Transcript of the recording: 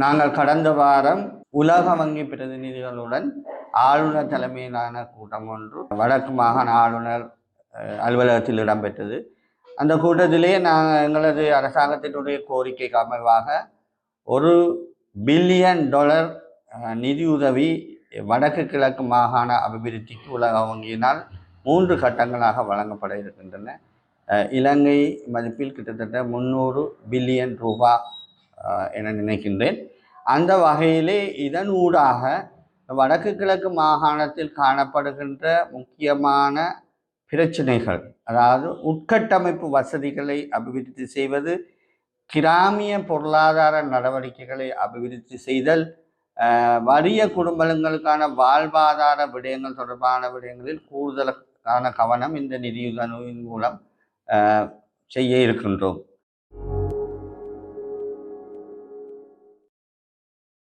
நாங்கள் கடந்த வாரம் உலக வங்கி பிரதிநிதிகளுடன் ஆளுநர் தலைமையிலான கூட்டம் ஒன்று வடக்கு மாகாண ஆளுநர் அலுவலகத்தில் இடம்பெற்றது. அந்த கூட்டத்திலே நாங்கள் எங்களது அரசாங்கத்தினுடைய கோரிக்கைக்கு அமைவாக ஒரு பில்லியன் டாலர் நிதியுதவி வடக்கு கிழக்கு மாகாண அபிவிருத்திக்கு உலக வங்கியினால் மூன்று கட்டங்களாக வழங்கப்பட இருக்கின்றன. இலங்கை மதிப்பில் கிட்டத்தட்ட முந்நூறு பில்லியன் ரூபா என நினைக்கின்றேன். அந்த வகையிலே இதன் ஊடாக வடக்கு கிழக்கு மாகாணத்தில் காணப்படுகின்ற முக்கியமான பிரச்சனைகள் அதாவது உட்கட்டமைப்பு வசதிகளை அபிவிருத்தி செய்வது கிராமிய பொருளாதார நடவடிக்கைகளை அபிவிருத்தி செய்தல் வறிய குடும்பங்களுக்கான வாழ்வாதார விடயங்கள் தொடர்பான விடயங்களில் கூடுதலான கவனம் இந்த நிதியுதவியின் மூலம் செய்ய இருக்கின்றோம்.